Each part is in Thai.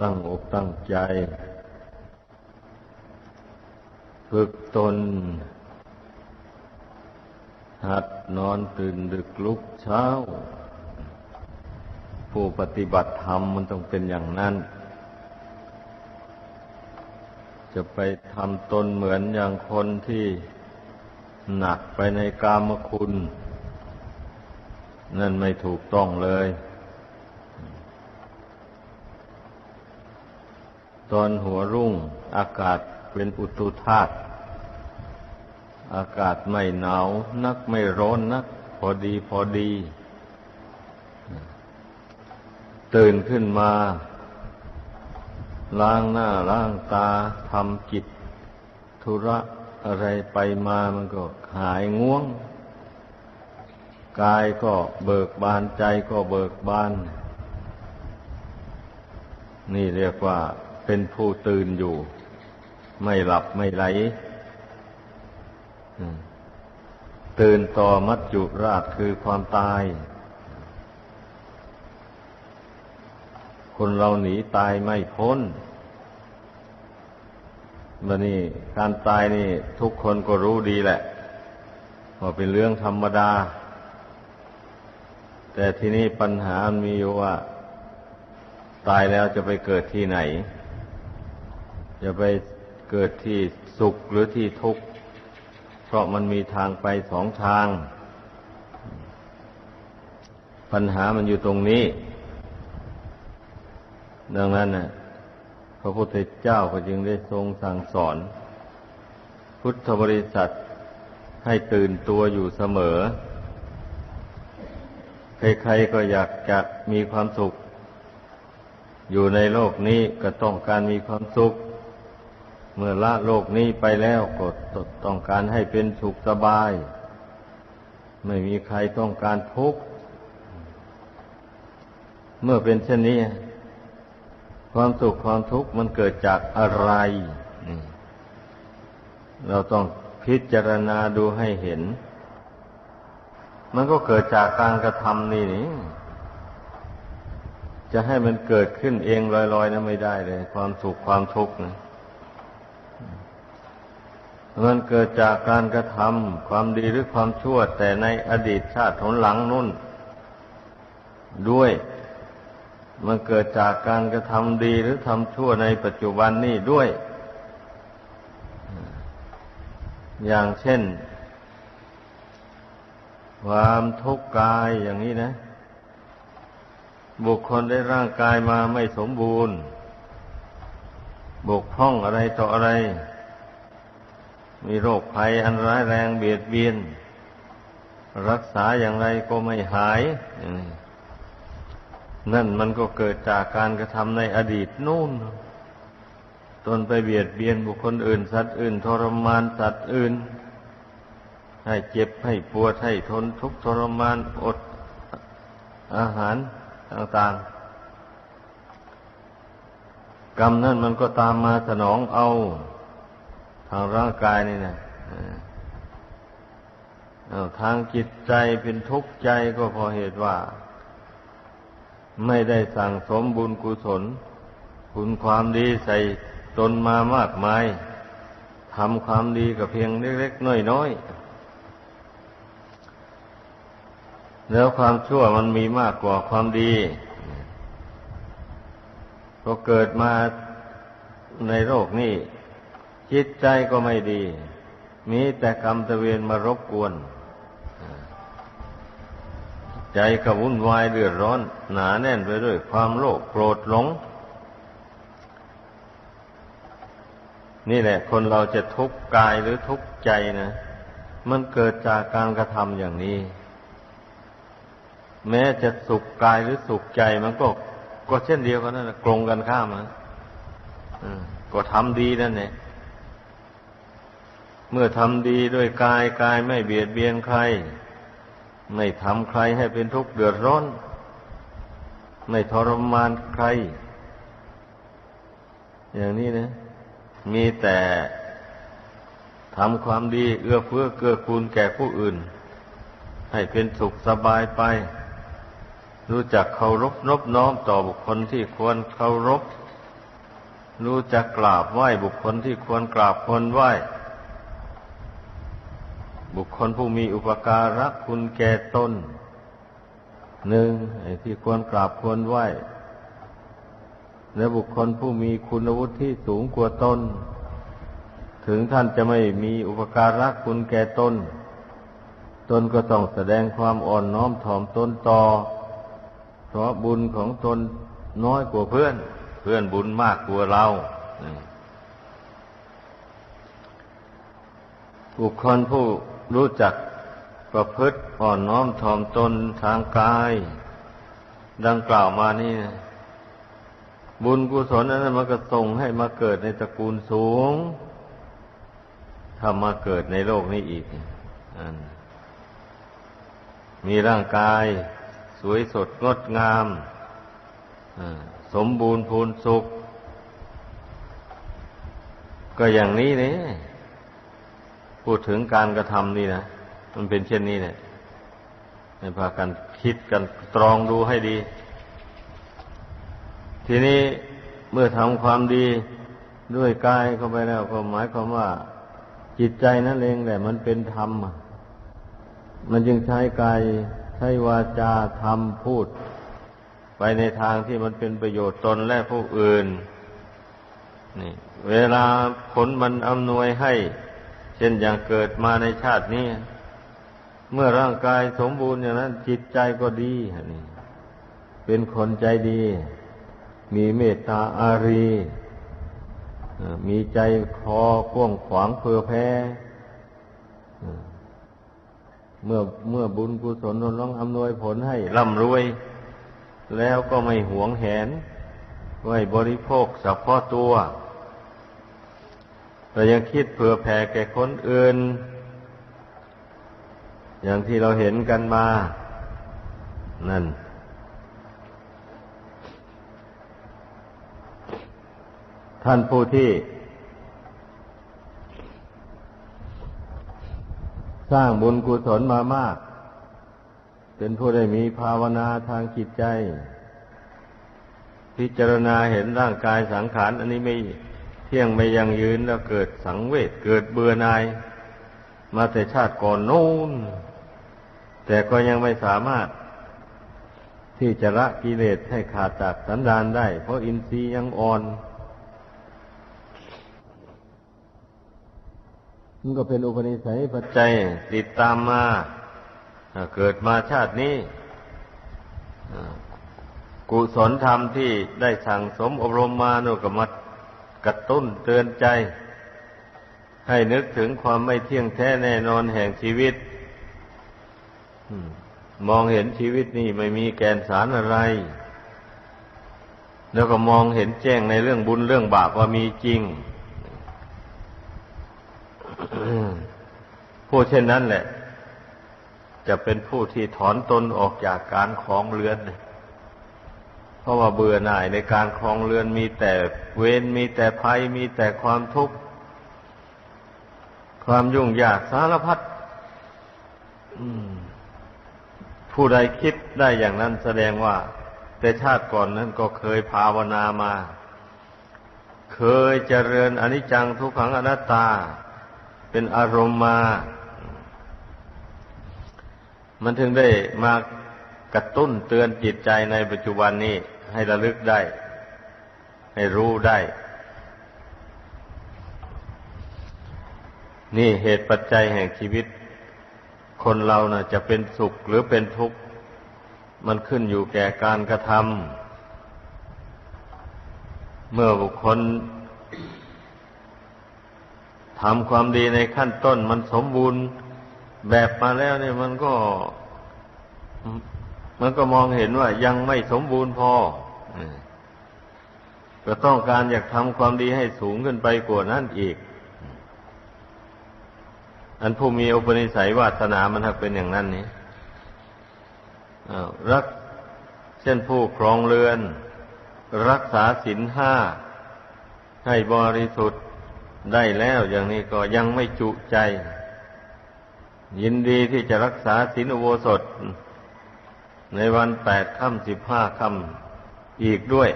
ตั้งอกตั้งใจ ฝึกตน หัดนอนตื่นดึกลุกเช้า ผู้ปฏิบัติธรรมมันต้องเป็นอย่างนั้น จะไปทำตนเหมือนอย่างคนที่หนักไปในกามคุณ นั่นไม่ถูกต้องเลย ตอนหัวรุ่งอากาศเป็นอุตุธาตุอากาศไม่หนาวนักไม่ร้อนนัก พอดีพอดี ตื่นขึ้นมา ล้างหน้าล้างตาทำกิจธุระอะไรไปมามันก็หายง่วง กายก็เบิกบานใจก็เบิกบาน นี่เรียกว่า เป็นผู้ตื่นอยู่ ไม่หลับไม่ไหลตื่นต่อมัจจุราชคือความตาย คนเราหนีตายไม่พ้นบันนี้การตายนี่ ทุกคนก็รู้ดีแหละว่าเป็นเรื่องธรรมดา แต่ที่นี้ปัญหามีอยู่ว่า ตายแล้วจะไปเกิดที่ไหน จะไปเกิดที่สุขหรือที่ทุกข์ เพราะมันมีทางไปสองทาง ปัญหามันอยู่ตรงนี้ ดังนั้นนะพระพุทธเจ้าก็จึงได้ทรงสั่งสอน พุทธบริษัทให้ตื่นตัวอยู่เสมอ ใครๆก็อยากจะมีความสุข อยู่ในโลกนี้ก็ต้องการมีความสุข เมื่อละโลกนี้ไปแล้วก็ต้องการให้เป็นสุขสบาย ไม่มีใครต้องการทุกข์เมื่อเป็นเช่นนี้ ความสุขความทุกข์มันเกิดจากอะไร เราต้องพิจารณาดูให้เห็น มันก็เกิดจากการกระทำนี่นี่จะให้มันเกิดขึ้นเองลอยๆนะไม่ได้เลย ความสุขความทุกข์นะ มันเกิดจากการกระทำความดีหรือความชั่ว แต่ในอดีตชาติหนหลังนุ่น ด้วย มันเกิดจากการกระทำดีหรือทำชั่วในปัจจุบันนี้ด้วย อย่างเช่น ความทุกข์กายอย่างนี้นะ บุคคลได้ร่างกายมาไม่สมบูรณ์ บกพร่องอะไรต่ออะไร มีโรคภัยอันร้ายแรงเบียดเบียน รักษาอย่างไรก็ไม่หาย นั่นมันก็เกิดจากการกระทำในอดีตนู่น ตนไปเบียดเบียนบุคคลอื่น สัตว์อื่น ทรมานสัตว์อื่น ให้เจ็บให้ปวดให้ทนทุกข์ทรมานอดอาหารต่างๆ กรรมนั่นมันก็ตามมาสนองเอาางร่างกายนี่นะทางจิตใจเป็นทุกข์ใจก็เพราะเหตุว่า ไม่ได้สั่งสมบุญกุศล คุณความดีใส่ตนมามากมายทำความดีกับเพียงเล็กๆน้อยๆแล้วความชั่วมันมีมากกว่าความดีก็เกิดมาในโลกนี้ จิตใจก็ไม่ดี มีแต่กรรมตะเวนมารบกวน ใจก็วุ่นวายเดือดร้อน หนาแน่นไปด้วยความโลภโกรธหลง นี่แหละ คนเราจะทุกข์กายหรือทุกข์ใจนะ มันเกิดจากการกระทำอย่างนี้ แม้จะสุขกายหรือสุขใจมันก็ก็เช่นเดียวกันนั่นแหละกลงกันข้ามนะก็ทำดีนั่นแหละ เมื่อทำดีด้วยกายกายไม่เบียดเบียนใคร ไม่ทำใครให้เป็นทุกข์เดือดร้อน ไม่ทรมานใคร อย่างนี้นะ มีแต่ทำความดีเอื้อเฟื้อเกื้อกูลแก่ผู้อื่น ให้เป็นสุขสบายไป รู้จักเคารพนบน้อมต่อบุคคลที่ควรเคารพ รู้จักกราบไหว้บุคคลที่ควรกราบควรไหว้ บุคคลผู้มีอุปการะคุณแก่ตนหนึ่งที่ควรกราบควรไหวและบุคคลผู้มีคุณวุฒิที่สูงกว่าตนถึงท่านจะไม่มีอุปการะคุณแก่ตนตนก็ต้องแสดงความอ่อนน้อมถ่อมตนต่อ เพราะบุญของตนน้อยกว่าเพื่อน เพื่อนบุญมากกว่าเราบุคคลผู้ รู้จักประพฤติอ่อนน้อมถ่อมตนทางกาย ดังกล่าวมานี่ บุญกุศลนั้นมันก็ส่งให้มาเกิดในตระกูลสูงถ้ามาเกิดในโลกนี้อีกอมีร่างกายสวยสดงดงามสมบูรณ์พูนสุข ก็อย่างนี้เนี่ย พูดถึงการกระทำนี่นะมันเป็นเช่นนี้เนี่ยให้พากันคิดกันตรองดูให้ดี ทีนี้เมื่อทำความดีด้วยกายเข้าไปแล้วก็หมายความว่า จิตใจนั่นเองแหละ มันเป็นธรรม มันจึงใช้กายใช้วาจาทำพูด ไปในทางที่มันเป็นประโยชน์ตนและผู้อื่น นี่ เวลาผลมันอำนวยให้ เช่นอย่างเกิดมาในชาตินี้ เมื่อร่างกายสมบูรณ์อย่างนั้น จิตใจก็ดีนี่เป็นคนใจดี มีเมตตาอารีมีใจคอกว้างขวางเพื่อแพ้เมื่อเมื่อบุญกุศลน้องอำนวยผลให้ร่ำรวย แล้วก็ไม่หวงแหนไว้บริโภคเฉพาะตัว แต่ยังคิดเผื่อแผ่แก่คนอื่น อย่างที่เราเห็นกันมา นั่น ท่านผู้ที่ สร้างบุญกุศลมามาก เป็นผู้ได้มีภาวนาทางจิตใจ พิจารณาเห็นร่างกายสังขาร อันนี้ไม่ ที่ยงไม่ยังยืนแล้วเกิดสังเวชเกิดเบื่อหน่าย มาแต่ชาติก่อนนู้นแต่ก็ยังไม่สามารถ ที่จะละกิเลสให้ขาดจากสันดานได้ เพราะอินทรีย์ยังอ่อน มันก็เป็นอุปนิสัยปัจจัยติดตามมา เกิดมาชาตินี้กุศลธรรมที่ได้สั่งสมอบรมมาโนกมัด กระตุ้นเตือนใจ ให้นึกถึงความไม่เที่ยงแท้แน่นอนแห่งชีวิตมองเห็นชีวิตนี่ไม่มีแกนสารอะไร แล้วก็มองเห็นแจ้งในเรื่องบุญเรื่องบาปว่ามีจริง ผู้เช่นนั้นแหละ จะเป็นผู้ที่ถอนตนออกจากการคลองเรือนเพราะว่าเบื่อหน่ายในการคลองเรือนมีแต่เวรมีแต่ภัยมีแต่ความทุกข์ความยุ่งยากสารพัดผู้ใดคิดได้อย่างนั้นแสดงว่า แต่ชาติก่อนนั้นก็เคยภาวนามา เคยเจริญอนิจจังทุกขังอนัตตา เป็นอารมณ์มา มันถึงได้มากระตุ้นเตือนจิตใจในปัจจุบันนี้ ให้ระลึกได้ ให้รู้ได้ นี่เหตุปัจจัยแห่งชีวิต คนเรานะ่ะ จะเป็นสุขหรือเป็นทุกข์ มันขึ้นอยู่แก่การกระทำเมื่อบุคคลทำความดีในขั้นต้นมันสมบูรณ์แบบมาแล้วเนี่ยมันก็ มันก็มองเห็นว่ายังไม่สมบูรณ์พอ ก็ต้องการอยากทำความดีให้สูงขึ้นไปกว่านั้นอีก อันผู้มีอุปนิสัยวาสนามันถ้าเป็นอย่างนั้นนี่รักเช่นผู้ครองเรือน รักษาศีลห้าให้บริสุทธิ์ได้แล้วอย่างนี้ก็ยังไม่จุใจ ยินดีที่จะรักษาศีลอุโบสถ ในวันแปดค่ำสิบห้าค่ำ อีกด้วย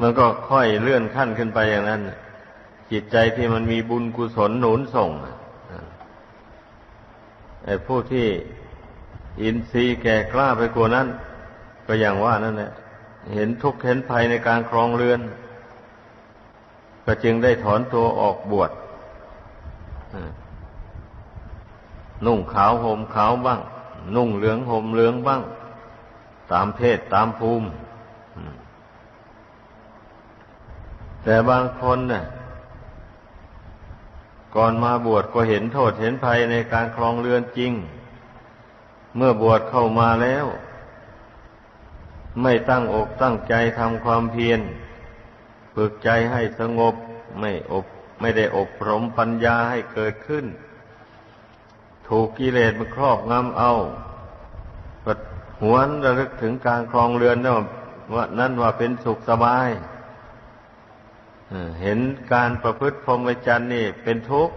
มันก็ค่อยเลื่อนขั้นขึ้นไปอย่างนั้น จิตใจที่มันมีบุญกุศลหนุนส่งไอ้ผู้ที่อินทรีย์แก่กล้าไปกว่านั้น ก็อย่างว่านั่นแหละเห็นทุกข์เห็นภัยในการครองเรือน ก็จึงได้ถอนตัวออกบวชนุ่งขาวห่มขาวบ้าง นุ่งเหลืองห่มเหลืองบ้าง ตามเพศตามภูมิ แต่บางคนเนี่ยก่อนมาบวชก็เห็นโทษเห็นภัยในการครองเรือนจริง เมื่อบวชเข้ามาแล้ว ไม่ตั้งอกตั้งใจทำความเพียรฝึกใจให้สงบไม่อบไม่ได้อบรมปัญญาให้เกิดขึ้น ถูกกิเลสมันครอบงำเอาก็ หวนระลึกถึงการครองเรือนนั่นว่านั่นว่าเป็นสุขสบายเห็นการประพฤติพรหมจรรย์นี่เป็นทุกข์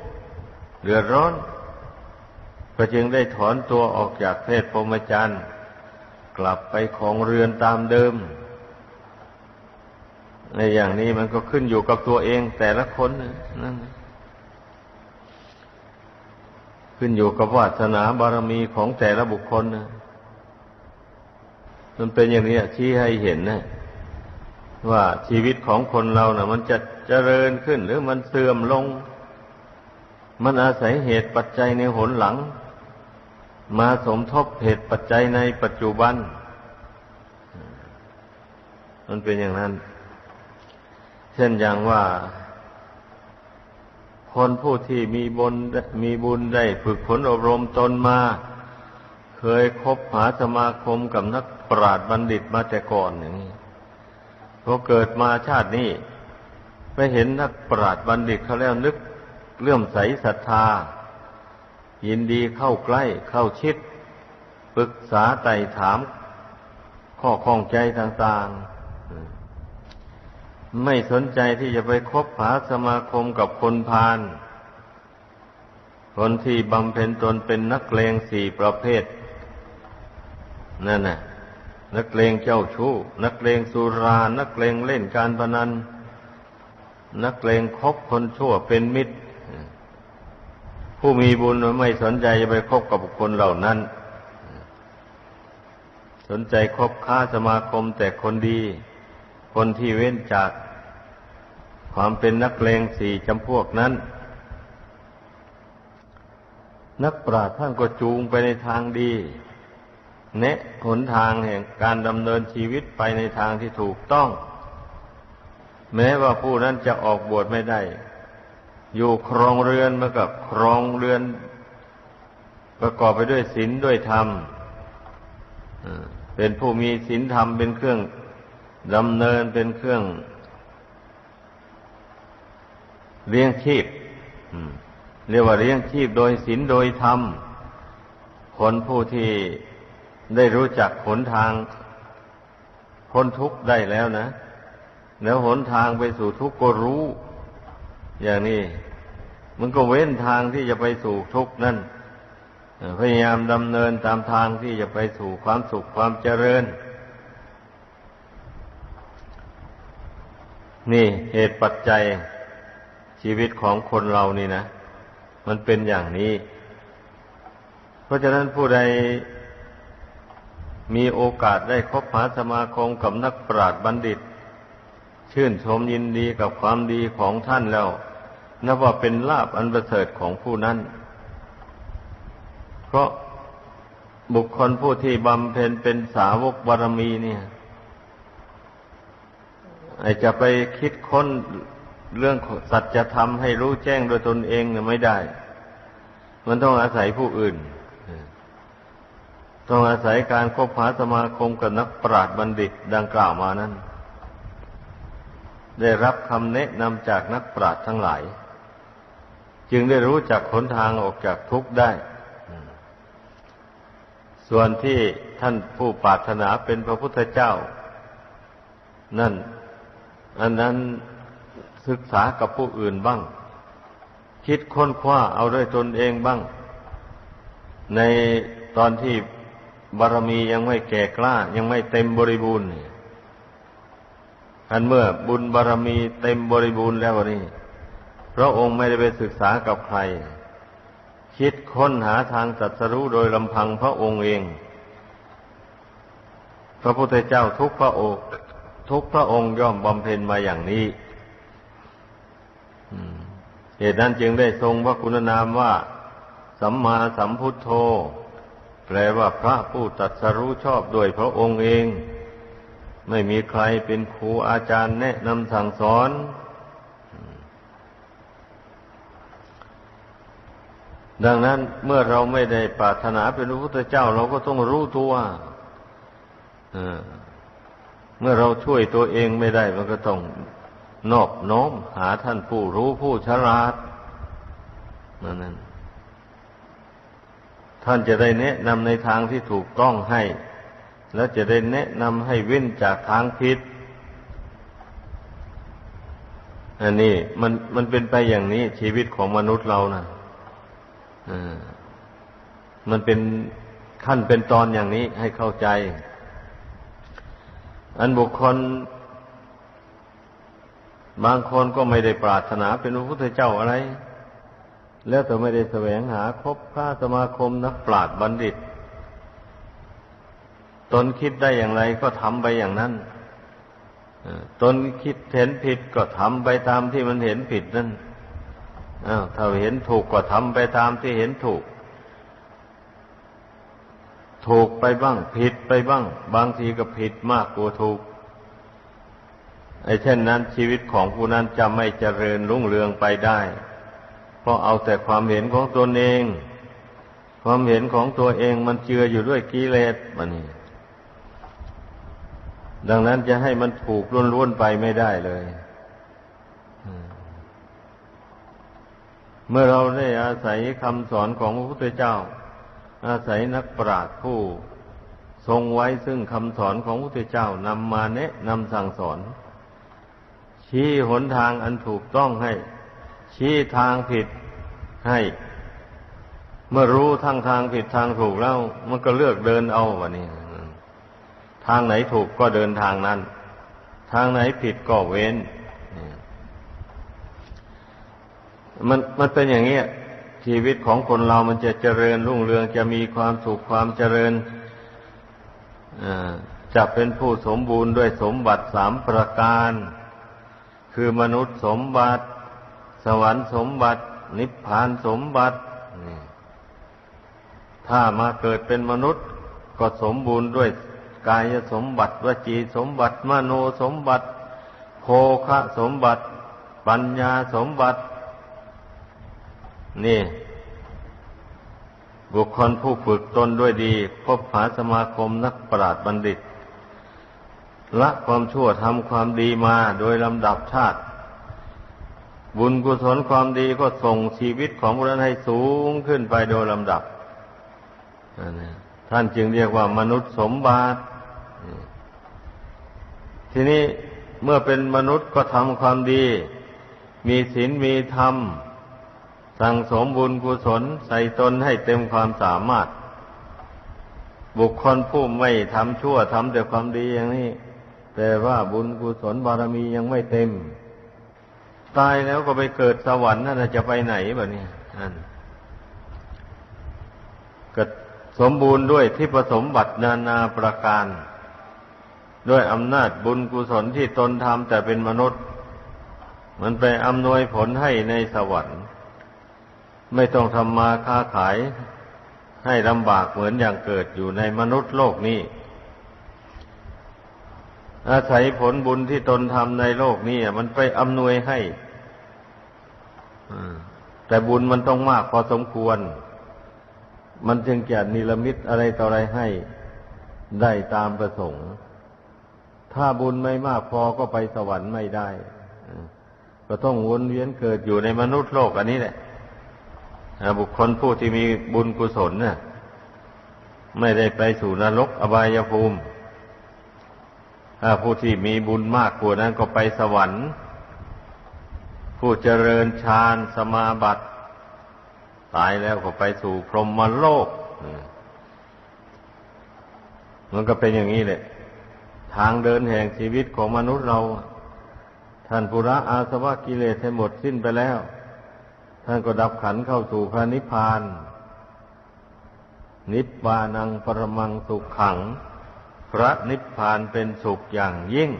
เดือดร้อนก็จึงได้ถอนตัวออกจากเพศพรหมจรรย์กลับไปของเรือนตามเดิม ในอย่างนี้มันก็ขึ้นอยู่กับตัวเองแต่ละคนนั่นขึ้นอยู่กับวาสนาบารมีของแต่ละบุคคลนะ มันเป็นอย่างนี้ชี้ให้เห็นนะว่าชีวิตของคนเรานะ่ะ มันจะเจริญขึ้น หรือมันเสื่อมลง มันอาศัยเหตุปัจจัยในหนหลัง มาสมทบเหตุปัจจัยในปัจจุบัน มันเป็นอย่างนั้น เช่นอย่างว่า คนผู้ที่มีบุญมีบุญได้ฝึกฝนอบรมตนมา เคยคบหาสมาคมกับนักปราชญ์บัณฑิตมาแต่ก่อนอย่างนี้พอเกิดมาชาตินี้ไปเห็นนักปราชญ์บัณฑิตเขาแล้วนึกเลื่อมใสศรัทธา ยินดีเข้าใกล้เข้าชิดปรึกษาไต่ถาม ข้อข้องใจต่างๆ ไม่สนใจที่จะไปคบหาสมาคมกับคนพาลคนที่บำเพ็ญตนเป็นนักเลงสี่ประเภท นั่นน่ะนักเลงเจ้าชู้ นักเลงสุรา นักเลงเล่นการพนัน นักเลงคบคนชั่วเป็นมิตร ผู้มีบุญไม่สนใจจะไปคบกับบุคคลเหล่านั้น สนใจคบค้าสมาคมแต่คนดี คนที่เว้นจากความเป็นนักเลงสี่จำพวกนั้น นักปราชญ์ท่านก็จูงไปในทางดี แนะหนทางแห่งการดำเนินชีวิตไปในทางที่ถูกต้อง แม้ว่าผู้นั้นจะออกบวชไม่ได้ อยู่ครองเรือนมากับครองเรือน ประกอบไปด้วยศีลด้วยธรรมเป็นผู้มีศีลธรรมเป็นเครื่องดำเนินเป็นเครื่องเลี้ยงชีพเรียกว่าเลี้ยงชีพโดยศีลโดยธรรมคนผู้ที่ ได้รู้จักหนทางพ้นทุกข์ได้แล้วนะ แล้วหนทางไปสู่ทุกข์ก็รู้ อย่างนี้ มันก็เว้นทางที่จะไปสู่ทุกข์นั่นพยายามดำเนินตามทางที่จะไปสู่ความสุขความเจริญ นี่เหตุปัจจัยชีวิตของคนเรานี่นะ มันเป็นอย่างนี้ เพราะฉะนั้นผู้ใด มีโอกาสได้คบหาสมาคมกับนักปราชญ์บัณฑิต ชื่นชมยินดีกับความดีของท่านแล้วนับว่าเป็นลาบอันประเสริฐของผู้นั้น เพราะบุคคลผู้ที่บำเพ็ญเป็นสาวกบารมีเนี่ยไอจะไปคิดค้นเรื่องสัจธรรมให้รู้แจ้งโดยตนเองเนี่ยไม่ได้ มันต้องอาศัยผู้อื่น ต้องอาศัยการคบหาสมาคมกับนักปราชญ์บัณฑิตดังกล่าวมานั้น ได้รับคำแนะนำจากนักปราชญ์ทั้งหลาย จึงได้รู้จักหนทางออกจากทุกข์ได้ ส่วนที่ท่านผู้ปรารถนาเป็นพระพุทธเจ้า นั่น อันนั้นศึกษากับผู้อื่นบ้าง คิดค้นคว้าเอาด้วยตนเองบ้าง ในตอนที่ บารมียังไม่แก่กล้า ยังไม่เต็มบริบูรณ์อันเมื่อบุญบารรมีเต็มบริบูรณ์แล้วนี่พระองค์ไม่ได้ไปศึกษากับใคร คิดค้นหาทางตรัสรู้โดยลำพังพระองค์เอง พระพุทธเจ้าทุกพระองค์ทุกพระองค์ย่อมบำเพ็ญมาอย่างนี้เหตุนั้นจึงได้ทรงพระคุณนามว่า สัมมาสัมพุทโธ แปลว่าพระผู้ตรัสรู้ชอบด้วยพระองค์เอง ไม่มีใครเป็นครูอาจารย์แนะนำสั่งสอน ดังนั้นเมื่อเราไม่ได้ปรารถนาเป็นพระพุทธเจ้า เราก็ต้องรู้ตัวเมื่อเราช่วยตัวเองไม่ได้ มันก็ต้องนอบน้อมหาท่านผู้รู้ผู้ฉลาดนั่นนั่น ท่านจะได้แนะนำในทางที่ถูกต้องให้ แล้วจะได้แนะนำให้เว้นจากทางผิดอันนี้มันมันเป็นไปอย่างนี้ชีวิตของมนุษย์เรานะอ่ามันเป็นขั้นเป็นตอนอย่างนี้ให้เข้าใจ อันบุคคล บางคนก็ไม่ได้ปรารถนาเป็นพระพุทธเจ้าอะไร แล้วแต่ไม่ได้แสวงหาคบค้าสมาคมนักปราชญ์บัณฑิต ตนคิดได้อย่างไรก็ทำไปอย่างนั้นตนคิดเห็นผิดก็ทำไปตามที่มันเห็นผิดนั่นอ้าวถ้าเห็นถูกก็ทำไปตามที่เห็นถูก ถูกไปบ้าง ผิดไปบ้าง บางทีก็ผิดมากกว่าถูก ไอ้เช่นนั้นชีวิตของผู้นั้นจะไม่เจริญรุ่งเรืองไปได้ เพราะเอาแต่ความเห็นของตนเอง ความเห็นของตัวเองมันเจืออยู่ด้วยกิเลสมันนี่ดังนั้นจะให้มันถูกล้วนๆไปไม่ได้เลย เมื่อเราได้อาศัยคำสอนของพระพุทธเจ้า อาศัยนักปราชญ์ผู้ ทรงไว้ซึ่งคำสอนของพระพุทธเจ้านำมาแนะนำสั่งสอน ชี้หนทางอันถูกต้องให้ ชี้ทางผิด ให้ เมื่อรู้ทั้งทางผิดทางถูกแล้ว มันก็เลือกเดินเอาวะนี่ทางไหนถูกก็เดินทางนั้น ทางไหนผิดก็เว้นมันมันเป็นอย่างนี้ชีวิตของคนเรามันจะเจริญรุ่งเรืองจะมีความสุขความเจริญจะเป็นผู้สมบูรณ์ด้วยสมบัติสามประการ คือมนุษย์สมบัติ สวรรค์สมบัติ นิพพานสมบัติ ถ้ามาเกิดเป็นมนุษย์ก็สมบูรณ์ด้วยกายสมบัติวจีสมบัติมโนสมบัติโภคะสมบัติ ปัญญาสมบัติ นี่ บุคคลผู้ฝึกตนด้วยดี พบหาสมาคมนักปราชญ์บัณฑิตละความชั่วทำความดีมาโดยลำดับชาติ บุญกุศลความดีก็ส่งชีวิตของบุรุษให้สูงขึ้นไปโดยลำดับ ท่านจึงเรียกว่ามนุษย์สมบัติ ทีนี้เมื่อเป็นมนุษย์ก็ทำความดี มีศีลมีธรรม สั่งสมบุญกุศลใส่ตนให้เต็มความสามารถ บุคคลผู้ไม่ทำชั่วทำแต่ความดีอย่างนี้ แต่ว่าบุญกุศลบารมียังไม่เต็ม ตายแล้วก็ไปเกิดสวรรค์นั่นจะไปไหนแบบนี้นั่นก็สมบูรณ์ด้วยที่ผสมบัตินานาประการ ด้วยอำนาจบุญกุศลที่ตนทำแต่เป็นมนุษย์ มันไปอำนวยผลให้ในสวรรค์ ไม่ต้องทำมาค้าขายให้ลำบากเหมือนอย่างเกิดอยู่ในมนุษย์โลกนี้ อาศัยผลบุญที่ตนทำในโลกนี้มันไปอำนวยให้แต่บุญมันต้องมากพอสมควร มันจึงจะนิรมิตอะไรต่ออะไรให้ได้ตามประสงค์ ถ้าบุญไม่มากพอก็ไปสวรรค์ไม่ได้ ก็ต้องวนเวียนเกิดอยู่ในมนุษย์โลกอันนี้แหละบุคคลผู้ที่มีบุญกุศลเนี่ยไม่ได้ไปสู่นรกอบายภูมิ ถ้าผู้ที่มีบุญมากกว่านั้นก็ไปสวรรค์ ผู้เจริญฌานสมาบัติตายแล้วก็ไปสู่พรหมโลก มันก็เป็นอย่างนี้แหละ ทางเดินแห่งชีวิตของมนุษย์เรา ท่านปุระอาสวะกิเลสให้หมดสิ้นไปแล้ว ท่านก็ดับขันเข้าสู่พระนิพพาน นิพพานังปรมังสุขขัง พระนิพพานเป็นสุขอย่างยิ่ง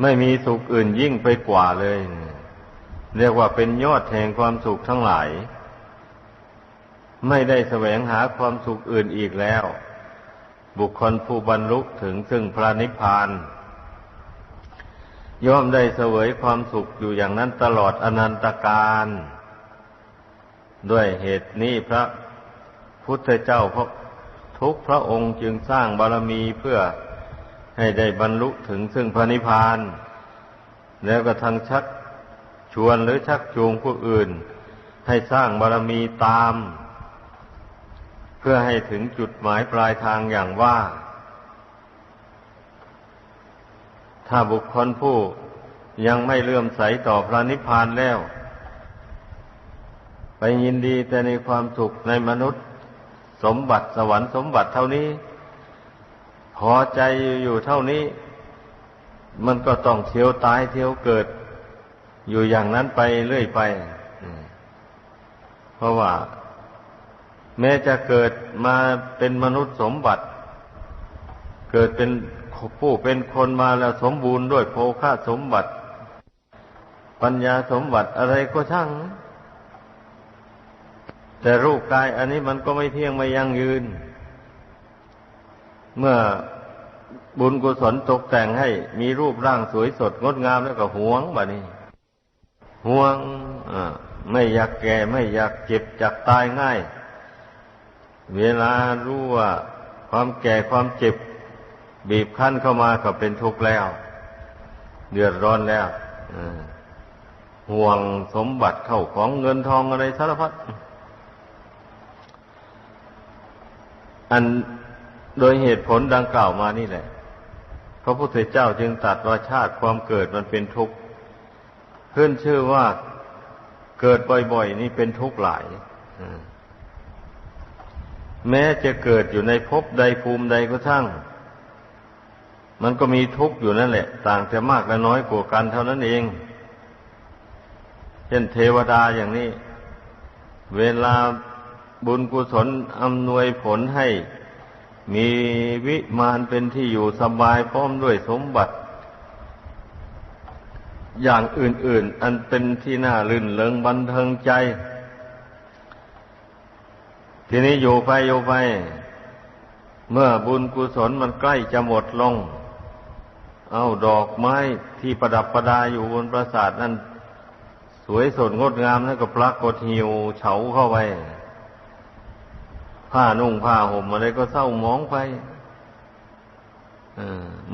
ไม่มีสุขอื่นยิ่งไปกว่าเลย เรียกว่าเป็นยอดแห่งความสุขทั้งหลาย ไม่ได้แสวงหาความสุขอื่นอีกแล้ว บุคคลผู้บรรลุถึงซึ่งพระนิพพาน ย่อมได้เสวยความสุขอยู่อย่างนั้นตลอดอนันตการ ด้วยเหตุนี้พระพุทธเจ้าพระ ทุกพระองค์จึงสร้างบารมีเพื่อให้ได้บรรลุถึงซึ่งพระนิพพาน แล้วก็ทางชักชวนหรือชักจูงผู้อื่น ให้สร้างบารมีตาม เพื่อให้ถึงจุดหมายปลายทางอย่างว่า ถ้าบุคคลผู้ยังไม่เลื่อมใสต่อพระนิพพานแล้ว ไปยินดีแต่ในความสุขในมนุษย์ สมบัติสวรรค์สมบัติเท่านี้ พอใจอยู่เท่านี้ มันก็ต้องเที่ยวตายเที่ยวเกิด อยู่อย่างนั้นไปเรื่อยไป เพราะว่า แม้จะเกิดมาเป็นมนุษย์สมบัติ เกิดเป็นผู้เป็นคนมาแล้วสมบูรณ์ด้วยโภคาสมบัติ ปัญญาสมบัติอะไรก็ช่าง แต่รูปกายอันนี้มันก็ไม่เที่ยงไม่ยั่งยืน เมื่อบุญกุศลตกแต่งให้มีรูปร่างสวยสดงดงามแล้วก็หวงบะนี้หวงไม่อยากแก่ไม่อยากเจ็บจากตายง่าย เวลารู้ว่าความแก่ความเจ็บ บีบคั้นเข้ามาก็เป็นทุกข์แล้ว เดือดร้อนแล้วห่วงสมบัติเข้าของเงินทองอะไรสารพัด อันโดยเหตุผลดังกล่าวมานี่แหละ พระพุทธเจ้าจึงตรัสว่าชาติความเกิดมันเป็นทุกข์ขึ้นชื่อว่าเกิดบ่อยๆ นี่เป็นทุกข์หลายแม้จะเกิดอยู่ในภพใดภูมิใดก็ช่าง มันก็มีทุกข์อยู่นั่นแหละ ต่างแต่มากและน้อยกว่ากันเท่านั้นเอง เช่นเทวดาอย่างนี้ เวลา บุญกุศลอำนวยผลให้ มีวิมานเป็นที่อยู่สบายพร้อมด้วยสมบัติ อย่างอื่น ๆ อันเป็นที่น่าลื่นเลิงบันเทิงใจ ทีนี้อยู่ไปอยู่ไป เมื่อบุญกุศลมันใกล้จะหมดลง เอาดอกไม้ที่ประดับประดาอยู่บนปราสาทนั้นสวยสดงดงามแล้วก็ปรากฏหิวเฉาเข้าไป ผ้านุ่งผ้าห่มอะไรก็เศร้ามองไปอ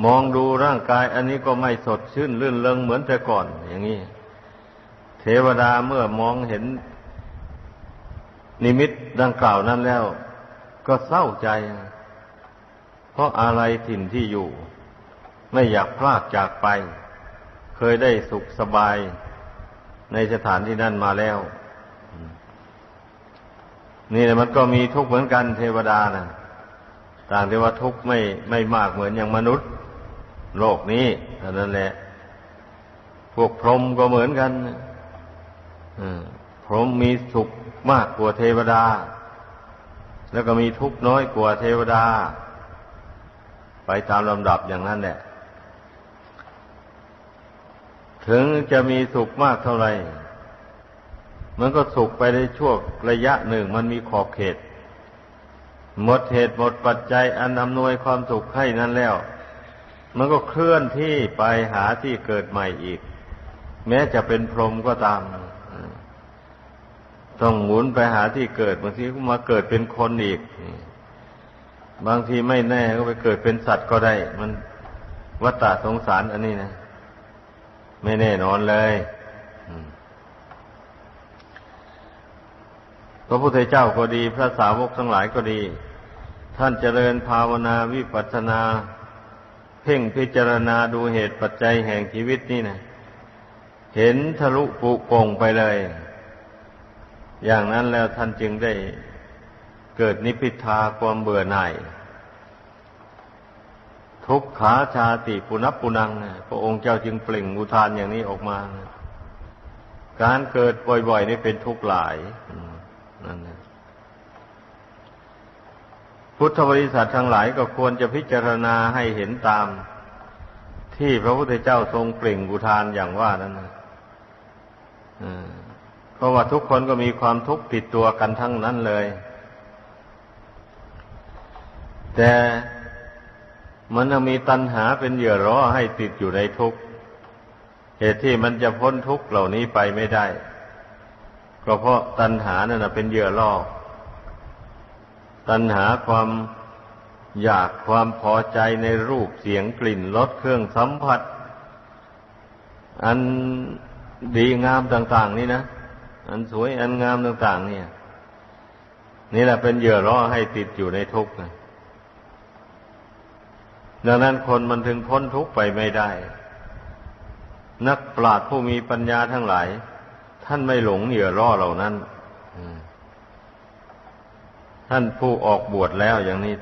มองดูร่างกาย อันนี้ก็ไม่สดชื่นลื่นเริงเหมือนแต่ก่อน อย่างนี้ เทวดาเมื่อมองเห็น นิมิตดังกล่าวนั้นแล้ว ก็เศร้าใจ เพราะอะไรถิ่นที่อยู่ ไม่อยากพลากจากไป เคยได้สุขสบายในสถานที่นั่นมาแล้ว นี่แหละมันก็มีทุกข์เหมือนกันเทวดานะต่างที่ว่าทุกข์ไม่ไม่มากเหมือนอย่างมนุษย์ โลกนี้เท่านั้นแหละ พวกพรหมก็เหมือนกันพรหมมีสุขมากกว่าเทวดา แล้วก็มีทุกข์น้อยกว่าเทวดา ไปตามลำดับอย่างนั้นแหละ ถึงจะมีสุขมากเท่าไหร่ มันก็สุขไปในช่วงระยะหนึ่งมันมีขอบเขต หมดเหตุหมดปัจจัยอันอำนวยความสุขให้นั้นแล้ว มันก็เคลื่อนที่ไปหาที่เกิดใหม่อีก แม้จะเป็นพรหมก็ตาม ต้องหมุนไปหาที่เกิดบางทีก็มาเกิดเป็นคนอีก บางทีไม่แน่ก็ไปเกิดเป็นสัตว์ก็ได้ มันวัฏฏะสงสารอันนี้นะ ไม่แน่นอนเลย พระพุทธเจ้าก็ดี พระสาวกทั้งหลายก็ดี ท่านเจริญภาวนาวิปัสสนา เพ่งพิจารณาดูเหตุปัจจัยแห่งชีวิตนี่นะเห็นทะลุปุโป่งไปเลย อย่างนั้นแล้วท่านจึงได้เกิดนิพพิทาความเบื่อหน่าย ทุกขาชาติปุนับปุนังนะพระองค์เจ้าจึงเปล่งอุทานอย่างนี้ออกมานะการเกิดบ่อยๆนี่เป็นทุกข์หลาย อื นั่นนะพุทธบริษัททั้งหลายก็ควรจะพิจารณาให้เห็นตาม ที่พระพุทธเจ้าทรงเปล่งอุทานอย่างว่านั้นนะเพราะว่าทุกคนก็มีความทุกข์ติดตัวกันทั้งนั้นเลย แต่มันยังมีตัณหาเป็นเหยื่อร่อให้ติดอยู่ในทุกข์เหตุที่มันจะพ้นทุกข์เหล่านี้ไปไม่ได้ ก็เพราะตัณหานั่นเป็นเหยื่อล่อ ตัณหาความอยากความพอใจในรูปเสียงกลิ่นรสเครื่องสัมผัส อันดีงามต่าง ๆ นี่นะ อันสวยอันงามต่าง ๆ เนี่ย นี่แหละเป็นเหยื่อล่อให้ติดอยู่ในทุกข์นะดังนั้นคนมันถึงพ้นทุกข์ไปไม่ได้ นักปราชญ์ผู้มีปัญญาทั้งหลาย ท่านไม่หลงเหยื่อล่อเหล่านั้นท่านผู้ออกบวชแล้วอย่างนี้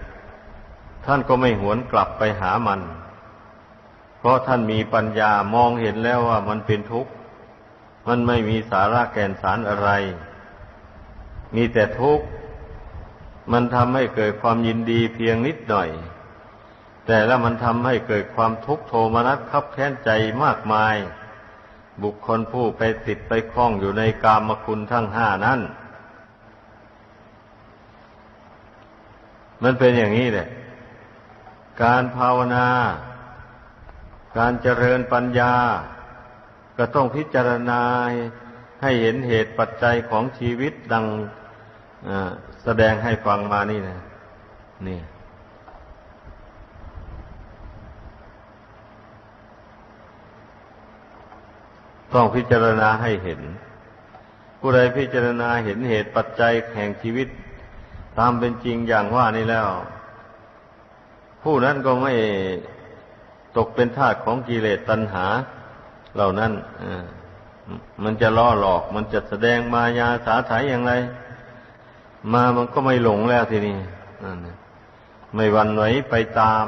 ท่านก็ไม่หวนกลับไปหามัน เพราะท่านมีปัญญามองเห็นแล้วว่ามันเป็นทุกข์ มันไม่มีสาระแก่นสารอะไร มีแต่ทุกข์ มันทำให้เกิดความยินดีเพียงนิดหน่อย แต่แล้วมันทำให้เกิดความทุกข์โทมนัสคับแค้นใจมากมาย บุคคลผู้ไปติดไปคล้องอยู่ในกามคุณทั้งห้านั้น มันเป็นอย่างนี้แหละ การภาวนา การเจริญปัญญา ก็ต้องพิจารณาให้เห็นเหตุปัจจัยของชีวิตดังแสดงให้ฟังมานี่นะนี่ ต้องพิจารณาให้เห็น ผู้ใดพิจารณาเห็นเหตุปัจจัยแห่งชีวิต ตามเป็นจริงอย่างว่านี้แล้ว ผู้นั้นก็ไม่ตกเป็นทาสของกิเลสตัณหา เหล่านั้นมันจะล่อหลอก มันจะแสดงมายาสาไถอย่างไร มามันก็ไม่หลงแล้วทีนี้ไม่วันไหวไปตาม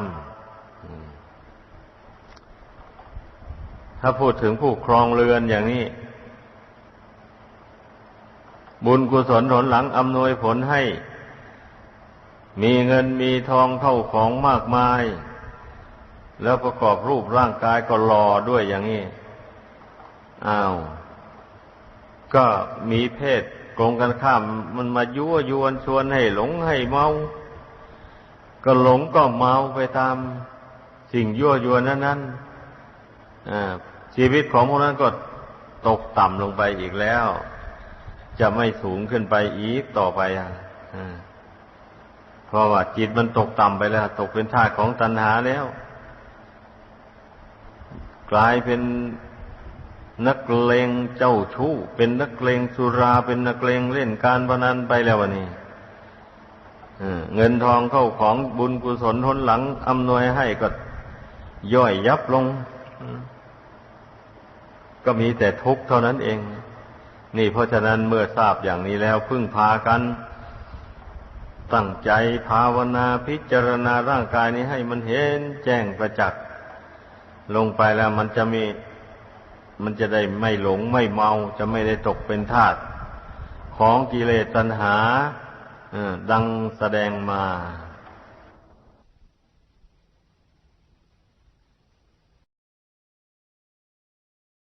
ถ้าพูดถึงผู้ครองเรือนอย่างนี้ บุญกุศลหนหลังอำนวยผลให้ มีเงินมีทองเข้าของมากมาย แล้วประกอบรูปร่างกายก็หล่อด้วยอย่างนี้ อ้าว ก็มีเพศกงกันข้ามมันมายั่วยวนชวนให้หลงให้เมา ก็หลงก็เมาไปตามสิ่งยั่วยวนนั้นนั้น ชีวิตของพวกนั้นก็ตกต่ำลงไปอีกแล้ว จะไม่สูงขึ้นไปอีกต่อไปอะเพราะว่าจิตมันตกต่ำไปแล้ว ตกเป็นทาสของตัณหาแล้ว กลายเป็นนักเลงเจ้าชู้ เป็นนักเลงสุรา เป็นนักเลงเล่นการพนันไปแล้ววันนี้เงินทองเข้าของบุญกุศลทนหลังอำนวยให้ก็ย่อยยับลง ก็มีแต่ทุกข์เท่านั้นเอง นี่เพราะฉะนั้นเมื่อทราบอย่างนี้แล้วพึ่งพากัน ตั้งใจภาวนาพิจารณาร่างกายนี้ให้มันเห็นแจ้งประจักษ์ลงไปแล้วมันจะมีมันจะได้ไม่หลงไม่เมาจะไม่ได้ตกเป็นทาสของกิเลสตัณหาดังแสดงมา